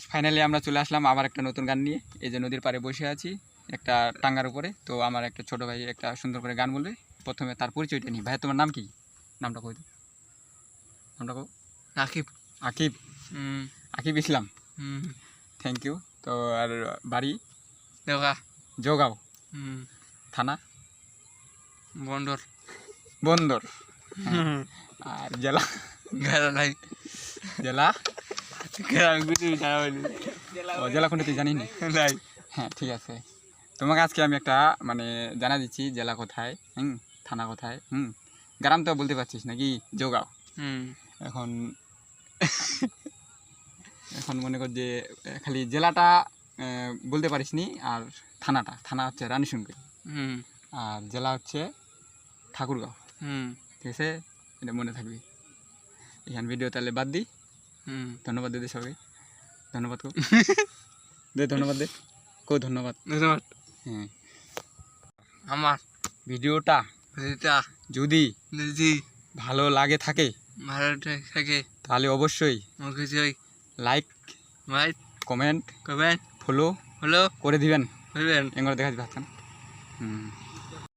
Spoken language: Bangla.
ফাইনালি আমরা চলে আসলাম আবার একটা নতুন গান নিয়ে। এই যে নদীর পাড়ে বসে আছি একটা টাঙ্গার উপরে। তো আমার একটা ছোট ভাই একটা সুন্দর করে গান বলবে। প্রথমে তার পরিচয়টা নিই। ভাই তোমার নাম কি? নামটা কই নামটা কো আকিব আকিব আকিব ইসলাম। হুম। থ্যাংক ইউ তো আর বাড়ি? দেখা জোগাও। হুম। থানা? বন্দর। বন্দর। আর জেলা? জেলা? ও জেলা তুই জানি না নাই। হ্যাঁ ঠিক আছে। তোমাকে আজকে আমি একটা মানে জানা দিচ্ছি জেলা কোথায় হুম থানা কোথায় হুম। গ্রাম তো বলতে পারছিস নাকি? হুম। এখন এখন মনে কর যে খালি জেলাটা বলতে পারিস নি আর থানাটা থানা হচ্ছে রানীশঙ্কর আর জেলা হচ্ছে ঠাকুরগাঁও। হুম। ঠিক আছে? এটা মনে থাকবি। এখানে ভিডিও তাহলে বাদ দিই ধন্যবাদ দে দে সবাই ধন্যবাদ কো। দে ধন্যবাদ দে। কো ধন্যবাদ। ধন্যবাদ। হ্যাঁ। আমার ভিডিওটা এটা যদি যদি ভালো লাগে থাকে ভালো থাকে তাহলে অবশ্যই কিছুই লাইক ভাই কমেন্ট কবেন ফলো হলো করে দিবেন। বলবেন এগুলো দেখা যাচ্ছে হুম।